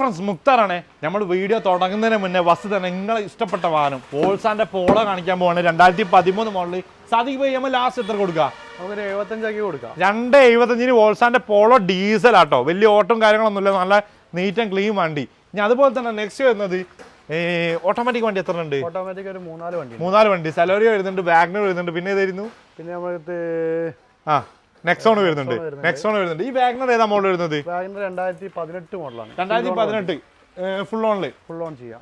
Friends മുക്താറാണ്. നമ്മൾ video തുടങ്ങുന്നതിന് മുന്നേ വസ്തുത നിങ്ങൾ നിങ്ങളെ ഇഷ്ടപ്പെട്ട വാഹനം. പോൾസാന്റെ പോളോ കാണിക്കാൻ പോവാണ്. രണ്ടായിരത്തി പതിമൂന്ന് മോഡലിൽ സാധിക്ക് പോയി നമ്മൾ ലാസ്റ്റ് എത്ര കൊടുക്കുക നമുക്കൊരു എഴുപത്തഞ്ചാക്കി കൊടുക്കാം. രണ്ട് എഴുപത്തഞ്ചിന് പോൾസാന്റെ പോളോ ഡീസൽ ആട്ടോ. വലിയ ഓട്ടം കാര്യങ്ങളൊന്നുമില്ല. നല്ല നീറ്റ് ആൻഡ് ക്ലീൻ വണ്ടി. ഇനി അതുപോലെ തന്നെ നെക്സ്റ്റ് വരുന്നത് ഓട്ടോമാറ്റിക് വണ്ടി എത്ര ഉണ്ട് ഓട്ടോമാറ്റിക് ഒരു മൂന്നാൽ വണ്ടി മൂന്നാൽ വണ്ടി. സലോറിയോ വരുന്നുണ്ട് വാഗ്നർ വരുന്നുണ്ട്. പിന്നെ ഏതായിരുന്നു? പിന്നെ നമ്മളടുത്ത് ആ. നെക്സോൺ വരുന്നുണ്ട്. നെക്സോൺ വരുന്നുണ്ട്. ഈ വാഗ്നർ ഏതാ മോഡൽ വരുന്നത്? വാഗ്നർ രണ്ടായിരത്തി പതിനെട്ട് മോഡലാണ് രണ്ടായിരത്തി പതിനെട്ട്. ഫുൾ ഓണിൽ ഫുൾ ഓൺ ചെയ്യാം.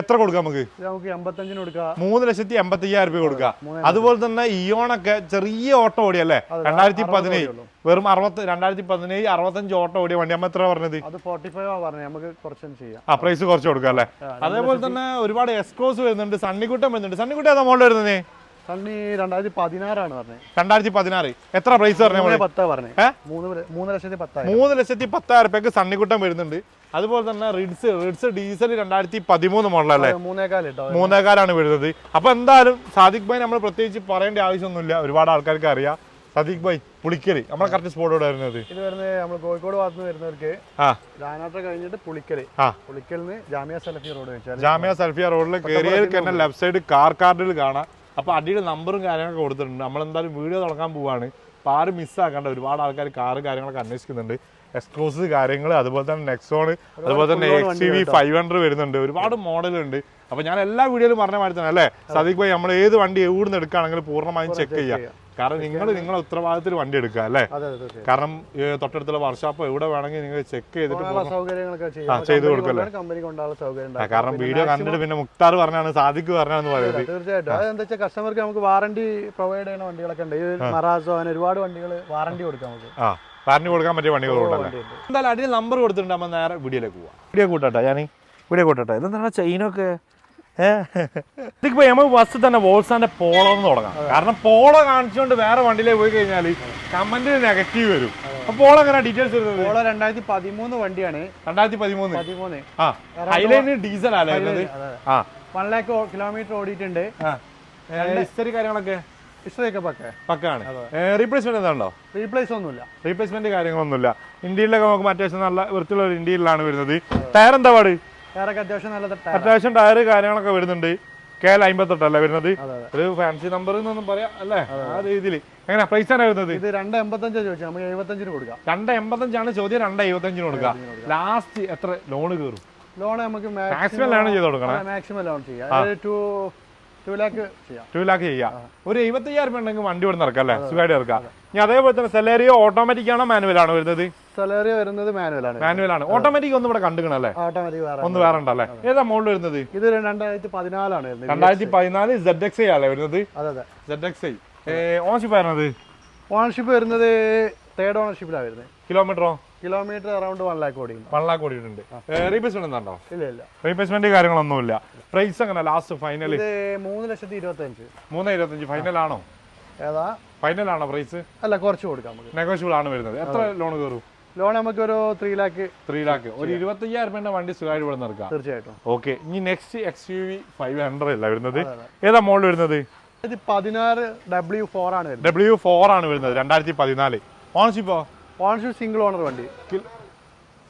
എത്ര കൊടുക്കാം നമുക്ക്? നമുക്ക് എൺപത്തഞ്ചിന് കൊടുക്കാം. മൂന്ന് ലക്ഷത്തി എൺപത്തി അയ്യായിരം രൂപ കൊടുക്കാം. അതുപോലെ തന്നെ ഇയോണൊക്കെ ചെറിയ ഓട്ടോ ഓടിയല്ലേ? രണ്ടായിരത്തി പതിനേഴ്. വെറും അറുപത്തി രണ്ടായിരത്തി പതിനേഴ് അറുപത്തഞ്ച് ഓട്ടോ ഓടിയ വണ്ടി. അമ്മ എത്ര പറഞ്ഞത്? അത് ഫോർട്ടി ഫൈവ് ആ പറഞ്ഞത്. നമുക്ക് കുറച്ചും ചെയ്യാം. ആ പ്രൈസ് കുറച്ച് കൊടുക്കാം അല്ലേ? അതേപോലെ തന്നെ ഒരുപാട് എസ്കോസ് വരുന്നുണ്ട്. സണ്ണിക്കുട്ടം വരുന്നുണ്ട്. സണ്ണിക്കുട്ടം ഏതാ മോളിൽ വരുന്നത്? സണ്ണി രണ്ടായിരത്തി പതിനാറാണ് പറഞ്ഞത് രണ്ടായിരത്തി പതിനാറ്. എത്ര പ്രൈസ് പറഞ്ഞ മൂന്ന് പത്താ പറഞ്ഞു. ഏ? മൂന്ന് ലക്ഷത്തി പത്തായിരം. മൂന്ന് ലക്ഷത്തി പത്തായിരം റുപ്യക്ക് സണ്ണിക്കുട്ടൻ വരുന്നുണ്ട്. അതുപോലെ തന്നെ റിഡ്സ് റിഡ്സ് ഡീസൽ രണ്ടായിരത്തി പതിമൂന്ന് മോഡലല്ലേ? മൂന്നേകാലാണ് വരുന്നത്. അപ്പൊ എന്തായാലും സാദിഖ് ഭായ് നമ്മൾ പ്രത്യേകിച്ച് പറയേണ്ട ആവശ്യമൊന്നുമില്ല. ഒരുപാട് ആൾക്കാർക്ക് അറിയാം. സദീഖ് ഭായ് പുളിക്കൽ. നമ്മളെ കറക്റ്റ് സ്പോട്ടോടെ വരുന്നത് ഇത് വരുന്നത് നമ്മൾ കോഴിക്കോട് ഭാഗത്ത് വരുന്നവർക്ക് രാനാട്ട കഴിഞ്ഞിട്ട് പുളിക്കൽ. പുളിക്കലിന് ജാമ്യ സലഫി റോഡ് ജാമ്യ സൽഫിയ റോഡിൽ കയറിയാൽ തന്നെ ലെഫ്റ്റ് സൈഡ് കാർ കാർഡിൽ കാണാം. അപ്പൊ അടിയുടെ നമ്പറും കാര്യങ്ങളൊക്കെ കൊടുത്തിട്ടുണ്ട്. നമ്മളെന്തായാലും വീഡിയോ തുടങ്ങാൻ പോവാണ്. അപ്പോൾ ആരും മിസ്സാക്കേണ്ട. ഒരുപാട് ആൾക്കാർ കാറ് കാര്യങ്ങളൊക്കെ അന്വേഷിക്കുന്നുണ്ട്. എക്സ്ക്ലൂസീവ് കാര്യങ്ങൾ അതുപോലെ തന്നെ നെക്സോൺ അതുപോലെ തന്നെ X T V five hundred വരുന്നുണ്ട്. ഒരുപാട് മോഡലുണ്ട് അപ്പൊ ഞാൻ എല്ലാ വീഡിയോയിലും പറഞ്ഞ മാറ്റി തന്നെ അല്ലേ? സദീഖ് ഭായി നമ്മൾ ഏത് വണ്ടി എവിടുന്ന് എടുക്കുകയാണെങ്കിലും പൂർണമായും ചെക്ക് ചെയ്യാം. കാരണം നിങ്ങൾ നിങ്ങളുടെ ഉത്തരവാദിത്തത്തിൽ വണ്ടി എടുക്കുക അല്ലേ? കാരണം തൊട്ടടുത്തുള്ള വർഷാപ്പ് എവിടെ വേണമെങ്കിൽ നിങ്ങൾ ചെക്ക് ചെയ്തിട്ട് ചെയ്തു കൊടുക്കല്ലേ? കാരണം വീഡിയോ കണ്ടിട്ട് പിന്നെ മുക്താർ പറഞ്ഞാണ് സാധിക്കു പറഞ്ഞാന്ന് പറയുന്നത്. തീർച്ചയായിട്ടും. വെച്ചാൽ കസ്റ്റമർക്ക് നമുക്ക് വാറണ്ടി പ്രൊവൈഡ് ചെയ്യുന്ന വണ്ടികളൊക്കെ ഉണ്ട്. ഈ മറാസോ അങ്ങനെ ഒരുപാട് വണ്ടികൾ വാറണ്ടി കൊടുക്കാം നമുക്ക്. പറഞ്ഞു കൊടുക്കാൻ പറ്റിയ വണ്ടികൾ. എന്തായാലും അടിയിൽ നമ്പർ കൊടുത്തിട്ടുണ്ട് നമ്മൾ നേരെ വീഡിയോയിലേക്ക് പോവാം. വീഡിയോ കൂട്ടട്ടെ ഞാൻ വീഡിയോ കൂട്ടട്ടെ. ഇതെന്താണ് ചെയിനൊക്കെ? ഇതിപ്പോ നമ്മൾ ബസ് തന്നെ വോൾസാന്റെ പോളോ എന്ന് തുടങ്ങാം. കാരണം പോളോ കാണിച്ചുകൊണ്ട് വേറെ വണ്ടിയിലേക്ക് പോയി കഴിഞ്ഞാൽ കമന്റ് നെഗറ്റീവ് വരും. പോളോ എങ്ങനെ ഡീറ്റെയിൽസ് വരുന്നത്? പോളോ രണ്ടായിരത്തി പതിമൂന്ന് വണ്ടിയാണ്. രണ്ടായിരത്തി പതിമൂന്ന്. പതിമൂന്ന് ആ ഹൈലൈന് ഡീസൽ അല്ലേ ആ. വൺ ലാക്ക് കിലോമീറ്റർ ഓടിയിട്ടുണ്ട്. ഹിസ്റ്ററി കാര്യങ്ങളൊക്കെ? ഹിസ്റ്ററിയൊക്കെ പക്കെ. പക്കാണ്. റീപ്ലേസ്മെന്റ് എന്താണോ റീപ്ലേസ് ഒന്നുമില്ല. റീപ്ലേസ്മെന്റ് കാര്യങ്ങളൊന്നുമില്ല. ഇന്ത്യയിലൊക്കെ നമുക്ക് അത്യാവശ്യം നല്ല വൃത്തിയുള്ള ഒരു ഇന്ത്യയിലാണ് വരുന്നത്. ടയർ എന്താ പാട്? അത്യാവശ്യം നല്ല ടയർ അത്യാവശ്യം ടയർ കാര്യങ്ങളൊക്കെ വരുന്നുണ്ട്. കെ എൽ അമ്പത്തെട്ടല്ലേ വരുന്നത്? ഒരു ഫാൻസി നമ്പർ എന്നൊന്നും പറയാം അല്ലേ? ആ രീതിയിൽ. എങ്ങനെ പ്രൈസ് ആണ് വരുന്നത്? ഇത് രണ്ട് എൺപത്തഞ്ചാ ചോദിച്ചാൽ നമുക്ക് എഴുപത്തഞ്ചിന് കൊടുക്കാം. രണ്ട് എൺപത്തഞ്ചാണ് ചോദ്യം രണ്ട് എഴുപത്തഞ്ചിന് കൊടുക്കാം. ലാസ്റ്റ് എത്ര ലോൺ കയറും? ലോൺ നമുക്ക് മാക്സിമം ലോൺ ചെയ്ത് കൊടുക്കണം. മാക്സിമം ലോൺ ചെയ്യാം. ടു ടു ലാക്ക് ചെയ്യാം. ടു ലാക്ക് ചെയ്യാം. ഒരു എഴുപത്തയ്യായിരം ഉണ്ടെങ്കിൽ വണ്ടി ഇവിടെ നിറക്കാം അല്ലേ? സുഖമായിട്ട് ഇറക്കാം. ഇനി അതേപോലെ തന്നെ സെലേറിയോ ഓട്ടോമാറ്റിക് ആണോ മാനുവൽ ആണോ വരുന്നത്? സാലറി വരുന്നത് മാനുവൽ ആണ്. മാനുവൽ ആണ്. ഓട്ടോമാറ്റിക് ഒന്നും ഇവിടെ കണ്ടുകണം അല്ലേ? ഓട്ടോമാറ്റിക് വേറെ ഒന്ന് വേറെ ഉണ്ടല്ലേ ഏതാ മോഡൽ വരുന്നത്? ഇത് രണ്ടായിരത്തി പതിനാലാണ് വരുന്നത്. രണ്ടായിരത്തി പതിനാല് സെഡ് എക്സ് ഐ അല്ലേ വരുന്നത്? അതെ അതെ. സെഡ് എക്സ് ഐ ഓൺഷിപ്പ് വരുന്നത് ഓണർഷിപ്പ് വരുന്നത്. തേർഡ് ഓണർഷിപ്പിലാണ് വരുന്നത് കിലോമീറ്ററോ കിലോമീറ്റർ അറൗണ്ട് വൺ ലാക്ക് ഓടി വൺ ലാക്ക് ഓടിയിട്ടുണ്ട് റീപ്ലേസ്മെന്റ് ഉണ്ടോ ഇല്ല ഇല്ല. റീപ്ലേസ്മെന്റ് കാര്യങ്ങളൊന്നുമില്ല. പ്രൈസ് അങ്ങനെ ലാസ്റ്റ് ഫൈനൽ മൂന്ന് ലക്ഷത്തി ഇരുപത്തി അഞ്ച് മൂന്ന് ഇരുപത്തഞ്ച്. ഫൈനൽ ആണോ? ഏതാ? ഫൈനൽ ആണോ പ്രൈസ് അല്ല കുറച്ച് കൊടുക്കാം നെഗോഷ്യബിൾ ആണ് വരുന്നത്. എത്ര ലോൺ കയറും? ലോൺ നമുക്ക് ഒരു ത്രീ ലാക്ക് ത്രീ ലാക്ക് ഒരു ഇരുപത്തയ്യായിരം രൂപയുടെ വണ്ടി സുഖമായിട്ട് ഇവിടെ നിർക്കാം. തീർച്ചയായിട്ടും. ഓക്കെ. ഇനി next X U V five hundred അല്ല വരുന്നത്. ഏതാ മോഡൽ വരുന്നത്? ഇത് പതിനാറ് ഡബ്ല്യു ഫോർ ആണ് ഡബ്ല്യു ഫോർ ആണ് വരുന്നത് രണ്ടായിരത്തി പതിനാല് ഓണർഷിപ്പോ? ഓണർഷിപ്പ് സിംഗിൾ ഓണർ വണ്ടി.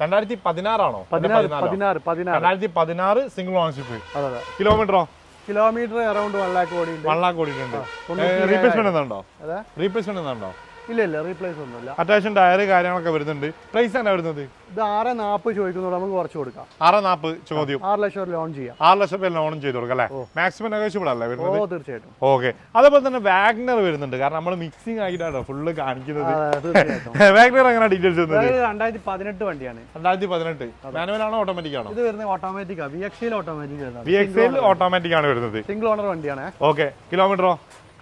രണ്ടായിരത്തി പതിനാറാണോ പതിനാറ് പതിനാറ്? പതിനാറ് രണ്ടായിരത്തി പതിനാറ് സിംഗിൾ ഓണർഷിപ്പ് കിലോമീറ്ററോ? കിലോമീറ്റർ അറൗണ്ട് വൺ ലാക്ക് കോടി വൺ ലാക്ക് കോടി റീപ്ലേസ്മെന്റ് എന്താണോ റീപ്ലേസ്മെന്റ് എന്താണോ ഇല്ല ഇല്ല റീപ്ലേസ് ഒന്നുമില്ല. അത്യാവശ്യം ടയർ കാര്യങ്ങളൊക്കെ വരുന്നുണ്ട്. പ്രൈസ് ആണ് വരുന്നത്? ഇത് ആറ് നാപ്പ് ചോദിക്കുന്നുണ്ട് നമുക്ക് കുറച്ച് കൊടുക്കാം. ആറ് നാപ്പ് ചോദ്യം. ആറ് ലക്ഷം രൂപ ലോൺ ചെയ്യാം. ആറ് ലക്ഷം പേര് ലോൺ ചെയ്ത് കൊടുക്കാം അല്ലേ? മാക്സിമം നെഗോഷ്യബിൾ അല്ലേ ഓ വരുന്നത് തീർച്ചയായിട്ടും. ഓക്കെ അതേപോലെ തന്നെ വാഗ്നർ വരുന്നുണ്ട്. കാരണം നമ്മൾ മിക്സിംഗ് ആയിട്ടാണ് ഫുള്ള് കാണിക്കുന്നത്. വാഗ്നർ എങ്ങനെ ഡീറ്റെയിൽസ് രണ്ടായിരത്തി പതിനെട്ട് വണ്ടിയാണ്. രണ്ടായിരത്തി പതിനെട്ട് മാനുവൽ ആണോ ഓട്ടോമാറ്റിക് ആണോ? ഇത് വരുന്നത് ഓട്ടോമാറ്റിക്കാ വി എക്സിൽ ഓട്ടോമാറ്റിക് വി എക്സ് ഓട്ടോമാറ്റിക് ആണ് വരുന്നത്. സിംഗിൾ ഓണർ വണ്ടിയാണ്. ഓക്കെ കിലോമീറ്ററോ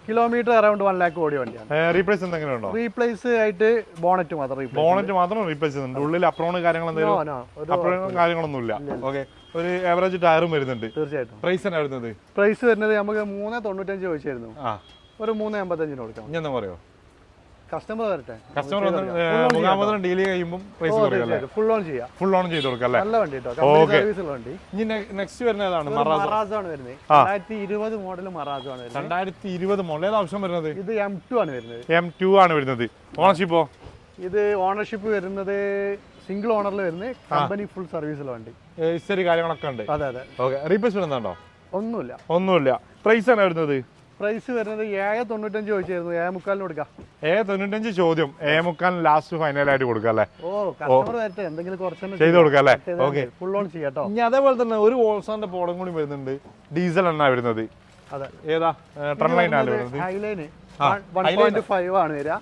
കിലോമീറ്റർ അറൗണ്ട് വൺ ലാക്ക് ഓടിയ വണ്ടിയാണ്. റീപ്ലേസ് എന്തെങ്കിലും ഉണ്ടോ റീപ്ലേസ് ആയിട്ട് ബോണറ്റ് മാത്രം ബോണറ്റ് മാത്രം റീപ്ലേസ് ചെയ്യുന്നുണ്ട്. ഉള്ളിൽ അപ്രോണ് കാര്യങ്ങൾ എന്തെങ്കിലും? അപ്രോണും കാര്യങ്ങളൊന്നും ഇല്ല ഓക്കെ ഒരു ആവറേജ് ടയറും വരുന്നുണ്ട്. തീർച്ചയായിട്ടും. പ്രൈസ് എന്നാ വരുന്നത്? പ്രൈസ് വരുന്നത് നമുക്ക് മൂന്ന് തൊണ്ണൂറ്റഞ്ച് ചോദിച്ചായിരുന്നു. ഒരു മൂന്ന് എൺപത്തഞ്ചിന് കൊടുക്കാം. ഞാൻ പറയോ കസ്റ്റമർ വരട്ടെ. കസ്റ്റമർ ഒന്ന് ഡീൽ ചെയ്യുമ്പോൾ പ്രൈസ് കുറയും ഫുൾ ഓൺ ചെയ്യാം. ഫുൾ ഓൺ ചെയ്ത് കൊടുക്കാം അല്ലേ? നല്ല വണ്ടി കേട്ടോ കമ്പനി സർവീസ് വണ്ടി. ഇനി നെക്സ്റ്റ് വരുന്ന ഏതാണ്? മറാസോ മറാസ് ആണ് വരുന്നത്. രണ്ടായിരത്തി ഇരുപത് മോഡൽ മറാസ് ആണ് വരുന്നത്. രണ്ടായിരത്തി ഇരുപത് മോഡൽ ഏതാ ഓപ്ഷൻ വരുന്നത്? ഇത് എം ടു ആണ് വരുന്നത്. എം ടു ആണ് വരുന്നത്. ഓണർഷിപ്പോ ഇത് ഓണർഷിപ്പ് വരുന്നത് സിംഗിൾ ഓണറിൽ വരുന്നത്. കമ്പനി ഫുൾ സർവീസിലെ വണ്ടി. ഹിസ്റ്ററി കാര്യങ്ങളൊക്കെ ഉണ്ട്. അതെ അതെ. ഓക്കെ റീപ്ലേസ്മെന്റ് ഉണ്ടോ ഒന്നുമില്ല. ഒന്നുമില്ല. പ്രൈസ് ആണ് വരുന്നത്? പ്രൈസ് വരുന്നത് ഏഴ് തൊണ്ണൂറ്റഞ്ച് ചോദിച്ചായിരുന്നു ഏഴ് മുക്കാലിന് കൊടുക്കാം. ഏഴ് തൊണ്ണൂറ്റഞ്ച് ചോദ്യം. ഏ മുക്കാൽ ലാസ്റ്റ് ഫൈനൽ ആയിട്ട് കൊടുക്കാം അല്ലേ? ഓ കസ്റ്റമർ വരട്ടെ. എന്തെങ്കിലും കുറച്ച് ചെയ്ത് കൊടുക്കാം അല്ലേ? ഓക്കെ. ഫുൾ ഓൺ ചെയ്യാട്ടോ. ഇനി അതേപോലെ തന്നെ ഒരു ഓൾസാന്റെ പോടം കൂടി വരുന്നുണ്ട്. ഡീസൽ എണ്ണ വരുന്നത്. അതെ. ഏതാ? ട്രൺ ലൈൻ ആണ് വരുന്നത് ഹൈലൈന് ആ, വൺ പോയിന്റ് ഫൈവ് ആണ് വരിക.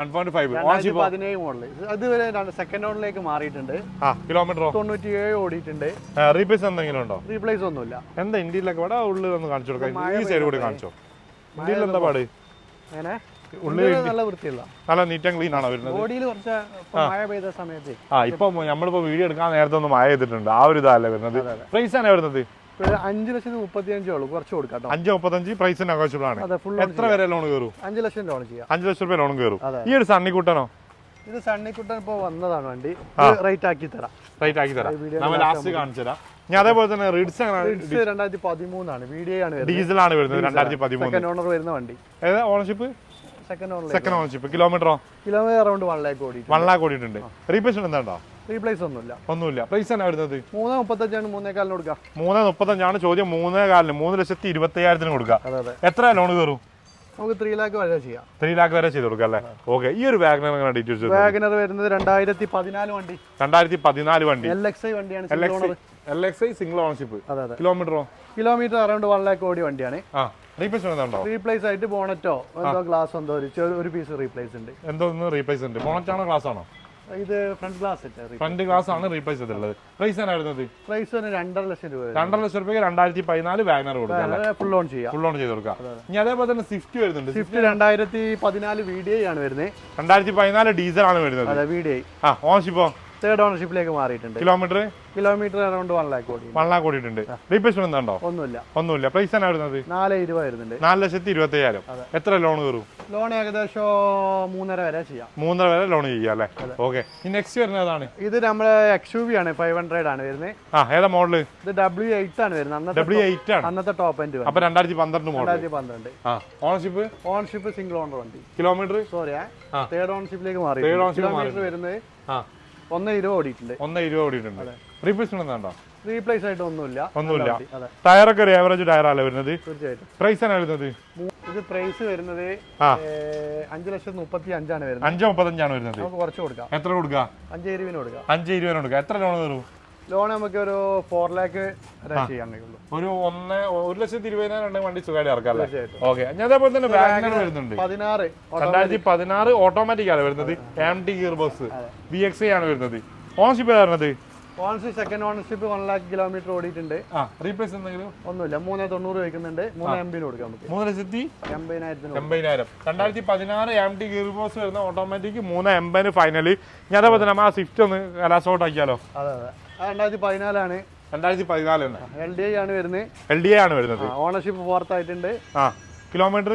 പതിനേഴ് മോഡൽ അതുവരെ സെക്കൻഡ് ഓണിലേക്ക് മാറിയിട്ടുണ്ട്. ആ തൊണ്ണൂറ്റിയേഴ് ഓടിയിട്ടുണ്ട്. റീപ്ലേസ് എന്തെങ്കിലും ഉണ്ടോ? റീപ്ലേസ് ഒന്നുമില്ല. എന്താ ഇന്ത്യയിലൊക്കെ ഇവിടെ ഉള്ളിൽ ഒന്ന് കാണിച്ചു കൊടുക്കാം. ഈ സൈഡ് കൂടി കാണിച്ചോ. ഇന്ത്യയിൽ എന്താ പാട്? അങ്ങനെ ഉള്ളിൽ നല്ല വൃത്തിയുള്ള. നല്ല നീറ്റ് ക്ലീൻ ആണോ വരുന്നത്? ബോഡിയിൽ കുറച്ച് മഴ പെയ്ത സമയത്ത്. ആ ഇപ്പൊ നമ്മളിപ്പോ വീഡിയോ എടുക്കാൻ നേരത്തെ ഒന്ന് മഴ ചെയ്തിട്ടുണ്ട് ആ ഒരു ഇതല്ലേ വരുന്നത്? പ്രൈസ് ആണ് വരുന്നത്? ഒരു അഞ്ച് ലക്ഷത്തി മുപ്പത്തി അഞ്ചേ ഉള്ളൂ. കുറച്ച് കൊടുക്കാം അഞ്ച് മുപ്പത്തഞ്ച് പ്രൈസ് നെഗോഷ്യബിൾ ആണ്. എത്ര വരെ ലോൺ കയറും അഞ്ച് ലക്ഷം ലോൺ ചെയ്യാം. അഞ്ച് ലക്ഷം രൂപ ലോൺ കയറും ഈ ഒരു സണ്ണിക്കുട്ടനോ? ഇത് സണ്ണിക്കുട്ടൻ ഇപ്പോ വന്നതാണ് വണ്ടി. റേറ്റ് ആക്കി തരാം. റൈറ്റ് ആക്കി തരാം. നമ്മൾ ലാസ്റ്റ് കാണിച്ചു തരാം. ഞാൻ അതേപോലെ തന്നെ റിഡ്സ് ഇത് രണ്ടായിരത്തി പതിമൂന്നാണ്. വീഡിയോ ആണ് ഡീസൽ ആണ് വരുന്നത് രണ്ടായിരത്തി പതിമൂന്ന് സെക്കൻഡ് ഓണർ വരുന്ന വണ്ടി. ഏതാ ownership second owner second ownership കിലോമീറ്ററോ kilometre around one lakh ഓടി വൺ ലാക്ക് ഓടിയിട്ടുണ്ട്. റീപ്ലേസ്മെന്റ് എന്താണ്ടോ റീപ്ലേസ് ഒന്നുമില്ല. ഒന്നുമില്ല. പ്രൈസ് തന്നെ വരുന്നത്? മൂന്ന് മുപ്പത്തഞ്ചാണ് മൂന്നേക്കാലിന് കൊടുക്കാം. മൂന്ന് മുപ്പത്തഞ്ചാണ് ചോദ്യം. മൂന്നേ കാലിന് മൂന്ന് ലക്ഷത്തി ഇരുപത്തി അയ്യായിരത്തിന് കൊടുക്കുക അതെ അതെ. എത്ര ലോൺ കയറും? നമുക്ക് ത്രീ ലാക്ക് വരെ ചെയ്യാം. ത്രീ ലാക്ക് വരെ ചെയ്ത് കൊടുക്കാം അല്ലേ? ഓക്കെ ഈ ഒരു വാഗനർ എങ്ങനെ ഡീറ്റെയിൽസ് വാഗനർ വരുന്നത് രണ്ടായിരത്തി പതിനാല് വണ്ടി. രണ്ടായിരത്തി പതിനാല് വണ്ടി. എൽ എക്സ് ഐ വണ്ടിയാണ് L single X owner. L X I single ownership അതെ അതെ. കിലോമീറ്ററോ കിലോമീറ്റർ അറൗണ്ട് വൺ ലാക്ക് ഓടി വണ്ടിയാണ്. ആ. റീപ്ലേസ് ഉണ്ടോ റീപ്ലേസ് ആയിട്ട് ബോണറ്റോ എന്തോ ഗ്ലാസ് എന്തോ ഒരു ചെറു- ഒരു പീസ് റീപ്ലേസ് ഉണ്ട്. എന്തോ ഒന്ന് റീപ്ലേസ് ഉണ്ട്. ബോണറ്റ് ആണോ ആണോ? ഇത് ഫ്രണ്ട് ഗ്ലാസ് ഫ്രണ്ട് ഗ്ലാസ് ആണ് റീപ്ലേസ് ചെയ്തിട്ടുള്ളത്. പ്രൈസ് ആണ് വരുന്നത്? പ്രൈസ് രണ്ടര ലക്ഷം രൂപ രണ്ടര ലക്ഷം രൂപയ്ക്ക് രണ്ടായിരത്തി പതിനാല് വാഗനർ കൊടുക്കുക ഫുൾ ഓൺ ചെയ്യാം. ഫുൾ ഓൺ ചെയ്ത് കൊടുക്കുക. ഇനി അതേപോലെ തന്നെ സ്വിഫ്റ്റ് വരുന്നുണ്ട്. സ്വിഫ്റ്റ് രണ്ടായിരത്തി പതിനാല് വി ഡി ഐ ആണ് വരുന്നത്. രണ്ടായിരത്തി പതിനാല് ഡീസൽ ആണ് വരുന്നത്. വി ഡി ഐ ആ ഓണർഷിപ്പോ തേർഡ് ഓണർഷിപ്പിലേക്ക് മാറിയിട്ടുണ്ട്. Kilometre kilometre around one lakh ഓടി വൺ ലാക്ക് ഓടിയിട്ടുണ്ട് റീപ്ലേസ്മെന്റ് ഉണ്ടോ ഒന്നുമില്ല. ഒന്നുമില്ല. പ്രൈസ് ആണ് വരുന്നത്? നാല് ഇരുപത് വരുന്നുണ്ട്. നാല് ലക്ഷത്തി ഇരുപത്തി അയ്യായിരം എത്ര ലോൺ കയറും? ലോൺ ഏകദേശം മൂന്നര വരെ ചെയ്യാം. മൂന്നര വരെ ലോൺ ചെയ്യാം അല്ലേ? ഓക്കെ നെക്സ്റ്റ് വരുന്നത് ഏതാണ്? ഇത് നമ്മുടെ എക്സ് യു വി ആണ് ഫൈവ് ഹൺഡ്രഡ് ആണ് വരുന്നത്. ആ ഏതാ മോഡൽ ഇത് ഡബ്ല്യു എയ്റ്റ് ആണ് വരുന്നത്. അന്നത്തെ ഡബ്ല്യു എയ്റ്റ് ആണ്. അന്നത്തെ ടോപ്പ് എൻഡ് അപ്പൊ രണ്ടായിരത്തി പന്ത്രണ്ട് മോഡൽ രണ്ടായിരത്തി പന്ത്രണ്ട് ഓണർഷിപ്പ് ഓണർഷിപ്പ് സിംഗിൾ ഓണർ വണ്ടി കിലോമീറ്റർ സോറി തേർഡ് ഓണർഷിപ്പിലേക്ക് മാറി. തേർഡ് ഓണർഷിപ്പ് വരുന്നത് ഒന്ന് ഇരുപത് ഓടിയിട്ടുണ്ട്. ഒന്ന് ഇരുപത് ഓടിയിട്ടുണ്ട്. റീപ്ലേസ്മെന്റ് ഉണ്ടോ റീപ്ലേസ് ആയിട്ട് ഒന്നുമില്ല. ഒന്നുമില്ല. ടയറൊക്കെ ഒരു ആവറേജ് ടയറല്ലേ വരുന്നത്? തീർച്ചയായിട്ടും. പ്രൈസ് ആണ് വരുന്നത്? ഇത് പ്രൈസ് വരുന്നത് അഞ്ച് ലക്ഷത്തി മുപ്പത്തി അഞ്ചാണ് വരുന്നത്. അഞ്ചോ മുപ്പത്തഞ്ചാണ് വരുന്നത്. നമുക്ക് കുറച്ച് കൊടുക്കാം. എത്ര കൊടുക്കുക? അഞ്ച് ഇരുവിന് കൊടുക്കാം. അഞ്ച് ഇരുപതിന് കൊടുക്കുക. എത്ര ലോൺ തരും ലോൺ നമുക്ക് ഒരു ഫോർ ലാക്ക് ഒരു ഒന്ന് ഒരു ലക്ഷത്തി ഇരുപതിനായിരം വണ്ടി സുഖമായിട്ട് ഇറക്കാം അല്ലേ തീർച്ചയായിട്ടും. ഓക്കെ. ഞാൻ അതേപോലെ തന്നെ വാഗ്നർ വരുന്നുണ്ട്. പതിനാറ് രണ്ടായിരത്തി പതിനാറ് ഓട്ടോമാറ്റിക് ആണ് വരുന്നത്. M T gearbox B X ആണ് വരുന്നത്. ഓൺഷിപ്പ് വരുന്നത്? Ownership second ownership one lakh kilometre ഓടിയിട്ടുണ്ട്. റീപ്ലേസ് എന്തെങ്കിലും? ഒന്നുമില്ല. മൂന്ന് തൊണ്ണൂറ് വയ്ക്കുന്നുണ്ട്. മൂന്ന് എം ബിന് കൊടുക്കാം നമുക്ക് മൂന്ന് ലക്ഷത്തി എൺപതിനായിരത്തിന് എൺപതിനായിരം. രണ്ടായിരത്തി പതിനാറ് എം ടി ഗിയർ ബോസ് വരുന്ന ഓട്ടോമാറ്റിക് മൂന്ന് എൺപതിന് ഫൈനൽ ഞാൻ അതേപോലെ തന്നെ ആ സ്വിഫ്റ്റ് ഒന്ന് കലാസോട്ട് ആക്കിയാലോ? അതെ അതെ. രണ്ടായിരത്തി പതിനാലാണ് രണ്ടായിരത്തി പതിനാല് തന്നെ. എൽ ഡി ഐ ആണ് വരുന്നത്. എൽ ഡി ഐ ആണ് വരുന്നത്. ഓണർഷിപ്പ് പുറത്തായിട്ടുണ്ട്. ആ കിലോമീറ്റർ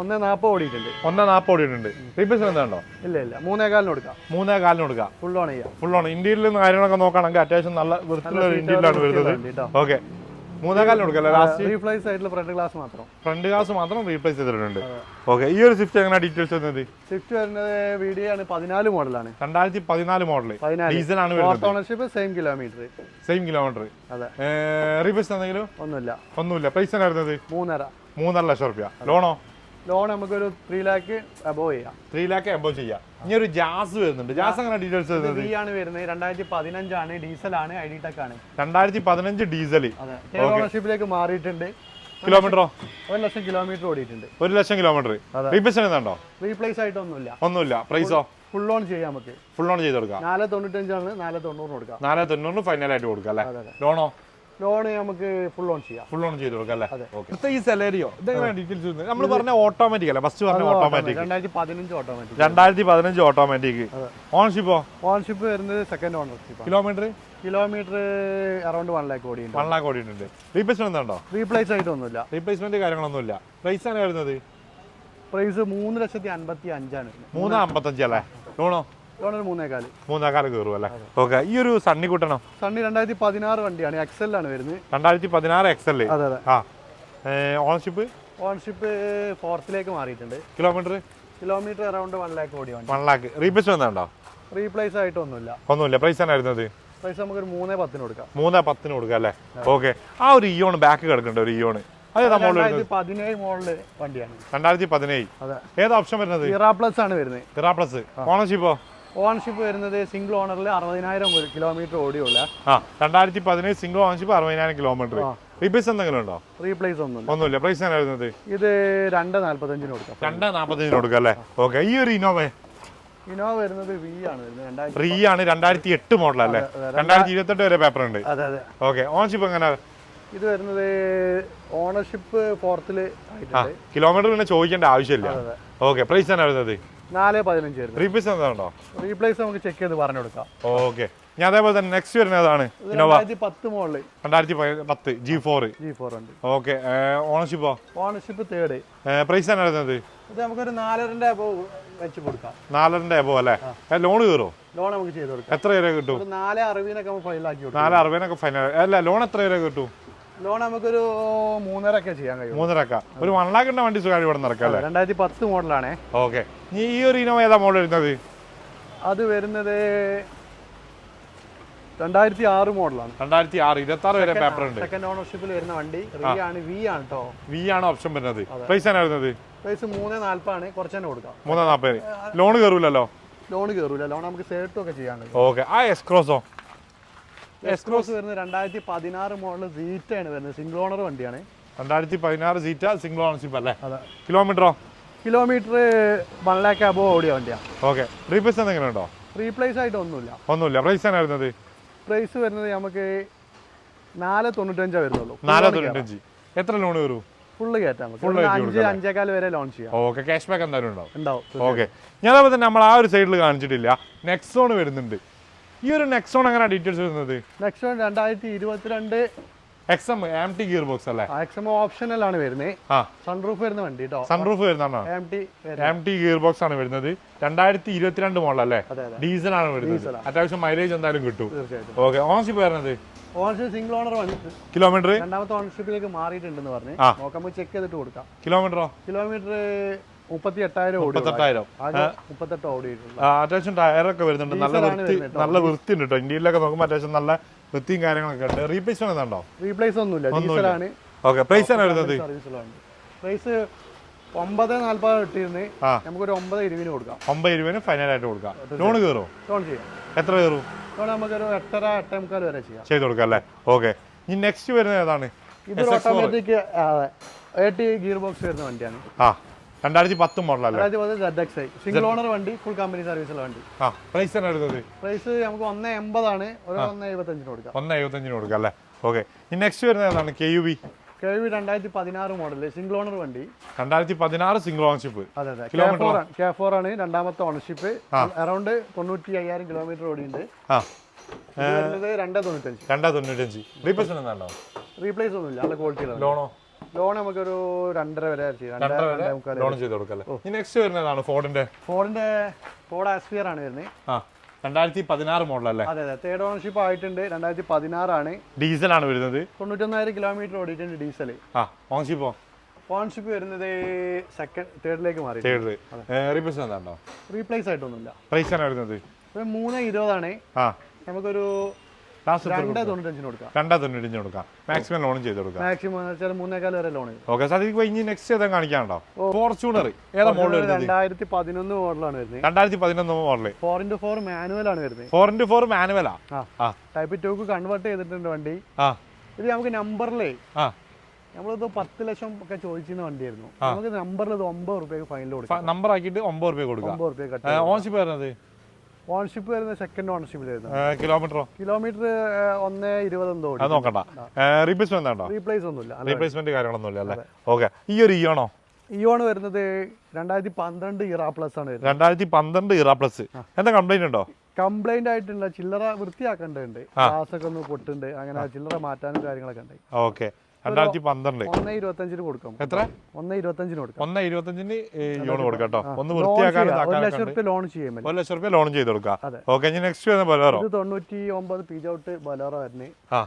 ഒന്ന് നാൽപ്പത് ഓടിയിട്ടുണ്ട്. ഒന്നേ നാൽപ്പത് ഓടിയിട്ടുണ്ട്. റീപ്ലേസ് എന്താണോ? ഇല്ല ഇല്ല. മൂന്നേകാലിന് കൊടുക്കാം. മൂന്നേ കാലിന് കൊടുക്കാം. ഫുൾ ഓൺ ചെയ്യാം. ഫുൾ ഓൺ ഇന്ത്യയിൽ കാര്യങ്ങളൊക്കെ നോക്കുകയാണെങ്കിൽ അത്യാവശ്യം നല്ല വൃത്തിയുള്ള ഇന്ത്യയിലാണ് വരുന്നത്. ഓക്കെ ലാസ്റ്റ് റീപ്ലേസ് ആയിട്ടുള്ള ഫ്രണ്ട് ഗ്ലാസ് മാത്രം. ഫ്രണ്ട് ഗ്ലാസ് മാത്രം റീപ്ലേസ് ചെയ്തിട്ടുണ്ട്. ഓക്കെ ഈ ഒരു സ്വിഫ്റ്റ് എങ്ങനെ ഡീറ്റെയിൽസ് വരുന്നത്? സ്വിഫ്റ്റ് വരുന്നത് വി ഡി ആണ് പതിനാല് മോഡലാണ് രണ്ടായിരത്തി പതിനാല് മോഡൽ ഡീസൽ ആണ് fourth ownership same kilometre same kilometre അതെ. റീപ്ലേസ് എന്തെങ്കിലും ഒന്നുമില്ല. ഒന്നുമില്ല. പ്രൈസ് മൂന്നര. മൂന്നര ലക്ഷം റുപ്യ. ലോണോ ലോൺ നമുക്കൊരു ത്രീ ലാക്ക് അബോവ് ചെയ്യാം. ത്രീ ലാക്ക് അബോവ് ചെയ്യാം. ഇനി ഒരു ജാസ് വരുന്നുണ്ട്. ജാസ് അങ്ങനെ ഡീറ്റെയിൽസ് വരുന്നത്? ഈ ആണ് വരുന്നത്. രണ്ടായിരത്തി പതിനഞ്ചാണ് ഡീസലാണ് ഐ ഡി ടെക് ആണ്. രണ്ടായിരത്തി പതിനഞ്ച് ഡീസൽ ഓണർഷിപ്പിലേക്ക് മാറിയിട്ടുണ്ട്. കിലോമീറ്ററോ ഒരു ലക്ഷം കിലോമീറ്റർ ഓടിയിട്ടുണ്ട്. ഒരു ലക്ഷം കിലോമീറ്റർ. റീപ്ലേസ് ഉണ്ടോ റീപ്ലേസ് ആയിട്ടൊന്നുമില്ല. ഒന്നുമില്ല. പ്രൈസോ ഫുൾ ഓൺ ചെയ്യാം നമുക്ക്. ഫുൾ ഓൺ ചെയ്ത് കൊടുക്കാം. നാല് തൊണ്ണൂറ്റഞ്ചാണ്. നാല് തൊണ്ണൂറിന് കൊടുക്കാം. നാല് തൊണ്ണൂറിന് ഫൈനലായിട്ട് കൊടുക്കാം അല്ലേ? ലോണോ ലോൺ നമുക്ക് ഫുൾ ഓൺ ചെയ്യാം. ഫുൾ ഓൺ ചെയ്ത് കൊടുക്കാം അല്ലേ. ഓക്കെ ഈ സെലേരിയോ ഇതെങ്ങനെ ഡീറ്റെയിൽസ് നമ്മൾ പറഞ്ഞ ഓട്ടോമാറ്റിക് അല്ലേ? ഫസ്റ്റ് പറഞ്ഞ ഓട്ടോമാറ്റിക് രണ്ടായിരത്തി പതിനഞ്ച് ഓട്ടോമാറ്റിക് രണ്ടായിരത്തി പതിനഞ്ച് ഓട്ടോമാറ്റിക് ഓൺഷിപ്പോ ഓൺഷിപ്പ് വരുന്നത് second ownership kilometre kilometre around one lakh ഓടിയുണ്ട് one lakh ഓടിയിട്ടുണ്ട്. റീപ്ലേസ്മെന്റ് ഉണ്ടോ? റീപ്ലേസ് ആയിട്ടൊന്നുമില്ല റീപ്ലേസ്മെന്റ് കാര്യങ്ങളൊന്നുമില്ല. പ്രൈസ് ആണ് വരുന്നത്? പ്രൈസ് മൂന്ന് ലക്ഷത്തി അൻപത്തി അഞ്ചാണ്. മൂന്ന് അമ്പത്തഞ്ച് അല്ലേ? ലോണോ ലോൺ ഒരു മൂന്നേകാൽ മൂന്നാക്കാൽ കയറും അല്ലേ ഓക്കെ. ഈ ഒരു സണ്ണി കൂട്ടണം. സണ്ണി രണ്ടായിരത്തി പതിനാറ് വണ്ടിയാണ്. എക്സൽ ആണ് വരുന്നത്. രണ്ടായിരത്തി പതിനാറ് എക്സ് അതെ അതെ. ആ. ഓണർഷിപ്പ്? ഓൺഷിപ്പ് ഫോർത്തിലേക്ക് മാറിയിട്ടുണ്ട്. Kilometre? Kilometre around one lakh ഓടി വൺ ലാക്ക് റീപ്ലേസ് വന്നുണ്ടോ റീപ്ലേസ് ആയിട്ട് ഒന്നുമില്ല. ഒന്നുമില്ല പ്രൈസ് ആണ് വരുന്നത്? പ്രൈസ് നമുക്കൊരു മൂന്നേ പത്തിന് കൊടുക്കാം. മൂന്നേ പത്തിന് കൊടുക്കാം അല്ലേ? ഓക്കെ. ആ ഒരു ഇയോൺ ബാക്ക് കിടക്കുന്നുണ്ട് ഒരു ഇയോൺ വണ്ടിയാണ്. രണ്ടായിരത്തി പതിനേഴ് ഏത് ഓപ്ഷൻ വരുന്നത്? ഇറാ പ്ലസ് ആണ് വരുന്നത്. ഇറാ പ്ലസ് ഓണർഷിപ്പോ ഓണർഷിപ്പ് വരുന്നത് സിംഗിൾ ഓണറിൽ അറുപതിനായിരം കിലോമീറ്റർ ഓടിയുള്ള രണ്ടായിരത്തി പതിനേഴ് സിംഗിൾ ഓണർഷിപ്പ് അറുപതിനായിരം കിലോമീറ്റർ. റീപ്ലേസ് എന്തെങ്കിലും ഉണ്ടോ? റീപ്ലേസ് ഒന്നും ഒന്നുമില്ല. പ്രൈസ് ആണ് വരുന്നത്? ഇത് രണ്ട് നാല്പത്തഞ്ചിന് കൊടുക്കാം. രണ്ട് നാല്പത്തഞ്ചിന് കൊടുക്കുക അല്ലേ? ഓക്കെ ഈ ഒരു ഇനോവ ഇനോവ വരുന്നത് വി ആണ് റീ ആണ് രണ്ടായിരത്തി എട്ട് മോഡൽ അല്ലേ രണ്ടായിരത്തി ഇരുപത്തെട്ട് വരെ പേപ്പർ ഉണ്ട്. അതെ അതെ. ഓക്കെ ഓണർഷിപ്പ് എങ്ങനെ? ഇത് വരുന്നത് ഓണർഷിപ്പ് ഫോർത്തിൽ കിലോമീറ്റർ പിന്നെ ചോദിക്കേണ്ട ആവശ്യമില്ല. ഓക്കെ പ്രൈസ് ആണ് വരുന്നത്? നാല് പതിനഞ്ച് വരുന്നത്. റീപീസ് എന്താണോ റീപ്ലേസ് നമുക്ക് ചെക്ക് ചെയ്ത് പറഞ്ഞു കൊടുക്കാം ഓക്കെ ഞാൻ അതേപോലെ തന്നെ നെക്സ്റ്റ് വരുന്നതാണ് രണ്ടായിരത്തി പത്ത് മോഡൽ. രണ്ടായിരത്തി പത്ത് ജി ഫോർ ജി ഫോർ ഉണ്ട്. ഓക്കെ ഓണർഷിപ്പോ ഓണർഷിപ്പ് തേർഡ് പ്രൈസ് ആണ് വരുന്നത്? ഇത് നമുക്കൊരു നാലരന്റെ അബോ വെച്ച് കൊടുക്കാം. നാലരന്റെ എബോ അല്ലേ? ലോൺ കയറോ ലോൺ നമുക്ക് ചെയ്ത് കൊടുക്കാം. എത്ര വരെ കിട്ടും? ഒരു നാല് അറുപതിനൊക്കെ കൊടുക്കാം. നാല് അറുപതിനൊക്കെ ഫൈനൽ അല്ല ലോൺ എത്ര വരെ കിട്ടും? ലോൺ നമുക്കൊരു മൂന്നര ഒക്കെ ചെയ്യാൻ കഴിയും. മൂന്നര ഒരു വൺ ലാഖിന്റെ വണ്ടി സുഖമായി ഇവിടെ നടക്കാം രണ്ടായിരത്തി പത്ത് മോഡലാണേ. ഓക്കെ നീ ഈ ഒരു ഇനോവ ഏതാ മോഡൽ വരുന്നത്? അത് വരുന്നത് രണ്ടായിരത്തി ആറ് മോഡലാണ്. രണ്ടായിരത്തി ആറ് ഇരുപത്തി ആറ് വരെ പേപ്പർ ഉണ്ട്. സെക്കൻഡ് ഓണർഷിപ്പിൽ വരുന്ന വണ്ടി റീ ആണ് വി ആണ് കേട്ടോ വി ആണ് ഓപ്ഷൻ വരുന്നത്. പ്രൈസ് ആണ് വരുന്നത്? പ്രൈസ് മൂന്ന് നാല്പതാണ് കുറച്ച് തന്നെ കൊടുക്കാം. മൂന്നാം നാൽപ്പത് ലോൺ കയറൂലല്ലോ ലോൺ കയറൂല ലോൺ നമുക്ക് സേർട്ടും ഒക്കെ കഴിയും. ഓക്കെ ആ എസ്ക്രോസോ എസ്ക്രോസ് വരുന്നത് രണ്ടായിരത്തി പതിനാറ് മോഡൽ സീറ്റ് ആണ് വരുന്നത് സിംഗിൾ ഓണർ വണ്ടിയാണ്. രണ്ടായിരത്തി പതിനാറ് സീറ്റ സിംഗിൾ ഓണർഷിപ്പ് അല്ലേ? അതെ. കിലോമീറ്ററോ കിലോമീറ്റർ വൺ ലാക്ക് അബോ ഓടിയ വണ്ടിയാണ് ഓക്കെ റീപ്ലേസ് എന്തെങ്കിലും ഉണ്ടോ റീപ്ലേസ് ആയിട്ട് ഒന്നുമില്ല. ഒന്നുമില്ല. പ്രൈസ് വരുന്നത് പ്രൈസ് വരുന്നത് നമുക്ക് നാല് തൊണ്ണൂറ്റഞ്ചാ വരുന്നുള്ളൂ. നാല് തൊണ്ണൂറ്റഞ്ച് എത്ര ലോൺ വരും? ഫുള്ള് കയറ്റാം അഞ്ച് അഞ്ചേക്കാൽ വരെ ലോഞ്ച് ചെയ്യാം. ഓക്കെ ക്യാഷ് ബാക്ക് എന്തായാലും ഉണ്ടാവും. ഉണ്ടാവും. ഓക്കെ ഞാൻ അതേപോലെ തന്നെ നമ്മൾ ആ ഒരു സൈഡിൽ കാണിച്ചിട്ടില്ല. നെക്സോൺ വരുന്നുണ്ട്. ഈ ഒരു നെക്സോൺ എങ്ങനെയാണ് ഡീറ്റെയിൽസ് വരുന്നത്? നെക്സോൺ രണ്ടായിരത്തി ഇരുപത്തിരണ്ട് ഗിയർ ബോക്സ് അല്ലേ? ഓപ്ഷണൽ ആണ് വരുന്നത് സൺറൂഫ് വരുന്ന വണ്ടി സൺറൂഫ് വരുന്നതാണോ? ഗിയർ ബോക്സ് ആണ് വരുന്നത്. രണ്ടായിരത്തി ഇരുപത്തിരണ്ട് മോഡൽ അല്ലേ? അതെ അതെ. ഡീസൽ ആണ് വരുന്നത്. അത്യാവശ്യം മൈലേജ് എന്തായാലും കിട്ടും. ഓക്കെ ഓണർഷിപ്പ് വരുന്നത്? സിംഗിൾ ഓണർ കിലോമീറ്റർ രണ്ടാമത്തെ ഓണർഷിപ്പിലേക്ക് മാറിയിട്ടുണ്ടെന്ന് പറഞ്ഞു. ആ. നോക്കാം ചെക്ക് ചെയ്തിട്ട് കൊടുക്കാം. കിലോമീറ്ററോ കിലോമീറ്റർ മുപ്പത്തി എട്ടായിരം ഓടി മുപ്പത്തെട്ടായിരം. മുപ്പത്തെട്ട് ആ, അത്യാവശ്യം ടയറൊക്കെ വരുന്നുണ്ട്. നല്ല വൃത്തി നല്ല വൃത്തി ഉണ്ട് കേട്ടോ. ഇന്ത്യയിലൊക്കെ നോക്കുമ്പോൾ അത്യാവശ്യം നല്ല വൃത്തിയും കാര്യങ്ങളൊക്കെ ഉണ്ട്. റീപ്ലേസ് ഉണ്ടോ റീപ്ലേസ് ഒന്നുമില്ല. ഡീസലാണ് ഓക്കെ പ്രൈസ് ആണ് വരുന്നത്? പ്രൈസ് ഒമ്പത് നാല്പത് കിട്ടിയിരുന്ന് നമുക്ക് നമുക്കൊരു ഒമ്പത് ഇരുപതിന് കൊടുക്കാം. ഒമ്പത് ഇരുപതിന് ഫൈനൽ ആയിട്ട് കൊടുക്കാം. ലോൺ കയറും ലോൺ ചെയ്യാം. എത്ര കയറും? ലോൺ നമുക്കൊരു എട്ടര എട്ടേ മുക്കാൽ വരെ ചെയ്യാം. ചെയ്ത് കൊടുക്കാം അല്ലേ? ഓക്കെ ഇനി നെക്സ്റ്റ് വരുന്നത് ഏതാണ്? ഇത് ഓട്ടോമാറ്റിക് അതെ. എ ഗിയർ ബോക്സ് വരുന്ന വണ്ടിയാണ്. ആ. രണ്ടായിരത്തി പത്ത് ഐ സിംഗിൾ ഓണർ വണ്ടി ഫുൾ കമ്പനി സർവീസുള്ള വണ്ടി. ആ. പ്രൈസ് ആണ് എടുത്തത്? പ്രൈസ് നമുക്ക് ഒന്ന് എൺപതാണ് ഒരു ഒന്ന് എഴുപത്തഞ്ചിന് കൊടുക്കാം. ഒന്ന് എഴുപത്തഞ്ചിന് കൊടുക്കാം അല്ലേ? ഓക്കെ ഇനി നെക്സ്റ്റ് വരുന്നത് ഏതാണ് K U B K V രണ്ടായിരത്തി പതിനാറ് മോഡൽ സിംഗിൾ ഓണർ വണ്ടി. രണ്ടായിരത്തി പതിനാറ് സിംഗിൾ ഓണർഷിപ്പ് അതെ അതെ. കിലോമീറ്റർ കെ ഫോർ ആണ്. രണ്ടാമത്തെ ഓണർഷിപ്പ് അറൗണ്ട് തൊണ്ണൂറ്റി അയ്യായിരം കിലോമീറ്റർ ഓടിയുണ്ട് രണ്ടേ തൊണ്ണൂറ്റഞ്ച് രണ്ടാ തൊണ്ണൂറ്റഞ്ച് റീപ്ലേസ് റീപ്ലേസ് ഒന്നുമില്ല നല്ല ക്വാളിറ്റിയിലാണ് ലോണോ ലോൺ നമുക്കൊരു രണ്ടര വരെ രണ്ടര വരെ ലോൺ ചെയ്ത് കൊടുക്കാം അല്ലേ ഇനി നെക്സ്റ്റ് വരുന്നതാണ് ഫോർഡിന്റെ ഫോർഡിന്റെ ഫോർഡ് ആസ്പിയർ ആണ് വരുന്നത്. രണ്ടായിരത്തി പതിനാറ് മോഡൽ അല്ലേ? അതെ അതെ. തേർഡ് ഓണർഷിപ്പ് ആയിട്ടുണ്ട്. രണ്ടായിരത്തി പതിനാറാണ് ഡീസൽ ആണ് വരുന്നത്. തൊണ്ണൂറ്റൊന്നായിരം കിലോമീറ്റർ ഓടിയിട്ടുണ്ട് ഡീസൽ ആ ഓണർഷിപ്പോ ഓണർഷിപ്പ് വരുന്നത് സെക്കൻഡ് തേർഡിലേക്ക് മാറി തേർഡ് റീപ്ലേസ് റീപ്ലേസ് ആയിട്ടൊന്നുമില്ല. പ്രൈസ് ആണ് വരുന്നത്. മൂന്ന് ഇരുപതാണ്. ആ. നമുക്കൊരു രണ്ട് തൊണ്ണൂറ്റഞ്ചിന് കൊടുക്കാം. രണ്ടാ തൊണ്ണൂറ്റഞ്ച് കൊടുക്കാം. മാക്സിമം ലോണും ചെയ്ത് കൊടുക്കാം. മാക്സിമം എന്ന് വെച്ചാൽ മൂന്നേക്കാൽ വരെ ലോൺ ഓക്കെ സാധിക്കും ഇനി നെക്സ്റ്റ് ഏതാ കാണിക്കാനുണ്ടോ? ഫോർച്യൂണർ ഏതാ മോഡൽ വരുന്നത് രണ്ടായിരത്തി പതിനൊന്ന് മോഡലാണ് വരുന്നത്. രണ്ടായിരത്തി പതിനൊന്ന് model four into four manual ആണ് വരുന്നത്. ഫോർ ഇന്റു ഫോർ മാനുവലാ ആ? ആ. ടൈപ്പ് ടൂക്ക് കൺവേർട്ട് ചെയ്തിട്ടുണ്ട് വണ്ടി. ഇത് നമുക്ക് നമ്പറിലേ നമ്മളിത് പത്ത് ലക്ഷം ഒക്കെ ചോദിച്ചിരുന്ന വണ്ടിയായിരുന്നു. നമുക്ക് നമ്പറിൽ ഇത് ഒമ്പത് റുപ്യക്ക് ഫൈനൽ കൊടുക്കാം. നമ്പർ ആക്കിയിട്ട് ഒമ്പത് റുപ്യ കൊടുക്കാം. ഒമ്പത് റുപ്യ ഓൺഷിപ്പ് വരുന്നത് ഓണർഷിപ്പ് വരുന്നത് സെക്കൻഡ് ഓണർഷിപ്പിൽ വരുന്നത് കിലോമീറ്ററോ കിലോമീറ്റർ ഒന്ന് ഇരുപത് എന്തോ നോക്കണ്ട. റീപ്ലേസ്മെന്റ് ഉണ്ടോ? റീപ്ലേസ് ഒന്നുമില്ല. റീപ്ലേസ്മെന്റ് കാര്യങ്ങളൊന്നും ഇല്ല അല്ലേ? ഓക്കെ ഈ ഒരു ഇയോണോ ഇയോണ് വരുന്നത് രണ്ടായിരത്തി പന്ത്രണ്ട് ഇറ പ്ലസ് ആണ് രണ്ടായിരത്തി പന്ത്രണ്ട് ഇറ പ്ലസ് എന്താ കംപ്ലൈന്റ് ഉണ്ടോ? കംപ്ലൈന്റ് ആയിട്ടുണ്ട് ചില്ലറ വൃത്തിയാക്കേണ്ടതുണ്ട്. ഗ്ലാസ് ഒക്കെ ഒന്ന് പൊട്ടുണ്ട്. അങ്ങനെ ചില്ലറ മാറ്റാനും കാര്യങ്ങളൊക്കെ ഉണ്ട്. ഓക്കെ രണ്ടായിരത്തി പന്ത്രണ്ട് ഒന്ന് ഇരുപത്തഞ്ചിന് കൊടുക്കാം. എത്ര? ഒന്ന് ഇരുപത്തഞ്ചിന് കൊടുക്കാം. ഒന്ന് ഇരുപത്തഞ്ചിന് ലോൺ കൊടുക്കാം കേട്ടോ. ഒന്ന്. ഒരു ഇതാക്കാനൊക്കെ ലക്ഷം റുപ്യ ലോൺ ചെയ്യാൻ ഒരു ലക്ഷം റുപ്യ ലോൺ ചെയ്ത് കൊടുക്കാം. ഓക്കെ ഇനി നെക്സ്റ്റ് വരുന്ന ബലോറോ? തൊണ്ണൂറ്റി ഒമ്പത് പി ഔട്ട് ബലോറോ വരുന്നത്. ആ.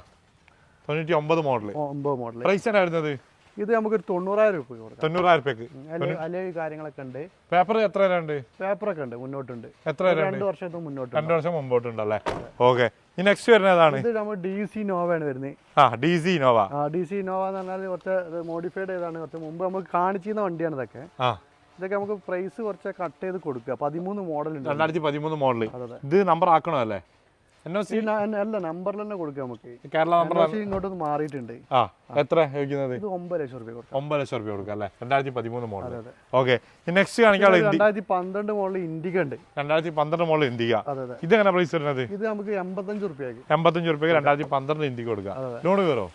തൊണ്ണൂറ്റി ഒമ്പത് മോഡൽ ഒമ്പത് മോഡൽ പ്രൈസ് ആണ് വരുന്നത് ഇത് നമുക്കൊരു തൊണ്ണൂറായിരം രൂപ കൊടുക്കാം. തൊണ്ണൂറായിരം രൂപയ്ക്ക്. അല്ലെ അല്ലെ കാര്യങ്ങളൊക്കെ ഉണ്ട്. പേപ്പർ എത്ര ഉണ്ട് പേപ്പറൊക്കെ ഉണ്ട് മുന്നോട്ടുണ്ട്. എത്ര രണ്ട് വർഷത്തിന് മുന്നോട്ട് രണ്ട് വർഷം മുമ്പോട്ടുണ്ടല്ലേ? ഓക്കെ. ഈ നെക്സ്റ്റ് വരുന്നതാണ് ഇത് നമ്മൾ ഡി സി നോവയാണ് വരുന്നത്. ആ ഡി സി നോവ ആ ഡി സി നോവ എന്ന് പറഞ്ഞാൽ കുറച്ച് മോഡിഫൈഡ് ചെയ്താണ് കുറച്ച് മുമ്പ് നമുക്ക് കാണിച്ചിരുന്ന വണ്ടിയാണ് ഇതൊക്കെ. ആ. ഇതൊക്കെ നമുക്ക് പ്രൈസ് കുറച്ച് കട്ട് ചെയ്ത് കൊടുക്കുക. പതിമൂന്ന് മോഡൽ ഉണ്ട്. രണ്ടായിരത്തി പതിമൂന്ന് അതെ ഇത് നമ്പർ ആക്കണോ അല്ലേ? നമ്പറിൽ തന്നെ കൊടുക്കുക നമുക്ക്. കേരള നമ്പർ മാറിയിട്ടുണ്ട്. ആ എത്ര ചോദിക്കുന്നത് ഇത് ഒമ്പത് ലക്ഷം കൊടുക്കാം. ഒമ്പത് ലക്ഷം റുപ്യ കൊടുക്കാം അല്ലേ? രണ്ടായിരത്തി പതിമൂന്ന് മോഡൽ അതെ അതെ. ഓക്കെ. നെക്സ്റ്റ് കാണിക്കാനുള്ള ഇന്ത്യ രണ്ടായിരത്തി പന്ത്രണ്ട് മോഡൽ ഇൻഡിക ഉണ്ട്. രണ്ടായിരത്തി പന്ത്രണ്ട് മോഡൽ ഇത് എങ്ങനെ പ്രൈസ് വരുന്നത്? ഇത് നമുക്ക് എൺപത്തഞ്ച് റുപ്യക്ക് എൺപത്തഞ്ച് റുപ്യക്ക് രണ്ടായിരത്തി പന്ത്രണ്ട് ഇന്ത്യയ്ക്ക് കൊടുക്കാം ലോൺ കയറോ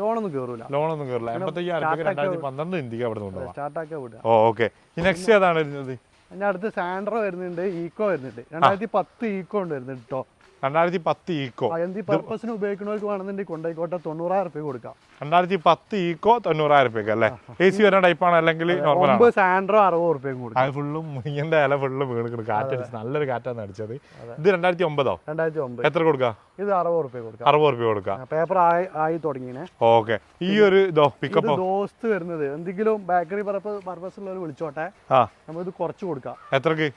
ലോണൊന്നും കയറൂല ലോണൊന്നും കയറില്ല എൺപത്തയ്യായിരം റുപ്യക്ക് രണ്ടായിരത്തി പന്ത്രണ്ട് ഇന്ത്യയ്ക്ക് അവിടെ നിന്ന് കൊണ്ടുപോകാം സ്റ്റാർട്ടാക്കിയാ വിടുക ഓ ഓക്കെ. നെക്സ്റ്റ് ഏതാണ് വരുന്നത്? അതിന്റെ അടുത്ത് സാൻഡ്രോ വരുന്നുണ്ട് ഈക്കോ വരുന്നുണ്ട്. രണ്ടായിരത്തി പത്ത് ഈക്കോ ഉണ്ട് വരുന്നുണ്ട് കേട്ടോ രണ്ടായിരത്തി പത്ത് ഈക്കോ എന്ത് പർപ്പസിന് ഉപയോഗിക്കുന്നവർക്ക് വേണമെന്നുണ്ടെങ്കിൽ കൊണ്ടായിക്കോട്ടെ തൊണ്ണൂറായിരം രൂപ കൊടുക്കാം. രണ്ടായിരത്തി പത്ത് ഈക്കോ തൊണ്ണൂറായിരം രൂപയ്ക്ക് അല്ലേ? എ സി വരുന്ന ടൈപ്പാണ് അല്ലെങ്കിൽ നോർമൽ സാൻഡ്രോ അറുപത് രൂപയും കൊടുക്കാം. അത് ഫുള്ളും മുയ്യന്റെ ഇല ഫുള്ളും കാറ്റടിച്ച് നല്ലൊരു കാറ്റാണ് അടിച്ചത്. ഇത് രണ്ടായിരത്തി ഒമ്പതോ രണ്ടായിരത്തി ഒമ്പത് എത്ര കൊടുക്കാം? ഇത് അറുപത് റുപ്യ കൊടുക്കാം. അറുപത് റുപ്യ കൊടുക്കാം. പേപ്പർ ആയി ആയി തുടങ്ങിയേ. ഓക്കെ. ഈ ഒരു ഇതോ പിക്കപ്പോ ദോസ്ത് വരുന്നത്. എന്തെങ്കിലും ബേക്കറി പർപ്പസ് പർപ്പസ് ഉള്ളവർ വിളിച്ചോട്ടെ. ആ. ഇത് കുറച്ച് കൊടുക്കാം. എത്രക്ക്?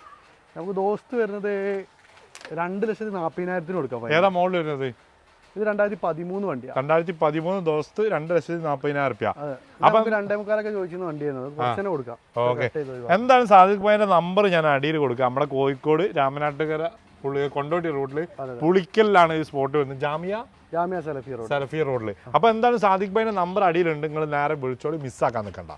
നമുക്ക് ദോസ്ത് വരുന്നത് രണ്ട് ലക്ഷത്തി നാൽപ്പതിനായിരത്തിന് കൊടുക്കാം ഏതാ മോളിൽ വരുന്നത്? ഇത് രണ്ടായിരത്തി പതിമൂന്ന് വണ്ടിയാണ് രണ്ടായിരത്തി പതിമൂന്ന് ദിവസത്ത് രണ്ട് ലക്ഷത്തി നാൽപ്പതിനായിരം റുപ്യ. അപ്പൊ രണ്ടേ മുക്കാലൊക്കെ ചോദിച്ചിരുന്ന വണ്ടിയായിരുന്നു കൊടുക്കാം. ഓക്കെ. എന്താണ് സാദിഖ് ഭായിന്റെ നമ്പർ ഞാൻ അടിയിൽ കൊടുക്കാം. നമ്മുടെ കോഴിക്കോട് രാമനാട്ടുകര പുള്ളി കൊണ്ടോട്ടി റോഡിൽ. പുളിക്കലിലാണ് ഈ സ്പോട്ട് വരുന്നത്. ജാമിയ? ജാമിയ സലഫി റോഡ്. സലഫി റോഡിൽ അപ്പൊ എന്താണ് സാദിഖ് ഭായിന്റെ നമ്പർ അടിയിലുണ്ട്? നിങ്ങൾ നേരെ വിളിച്ചോളി മിസ്സാക്കാൻ നിൽക്കണ്ട.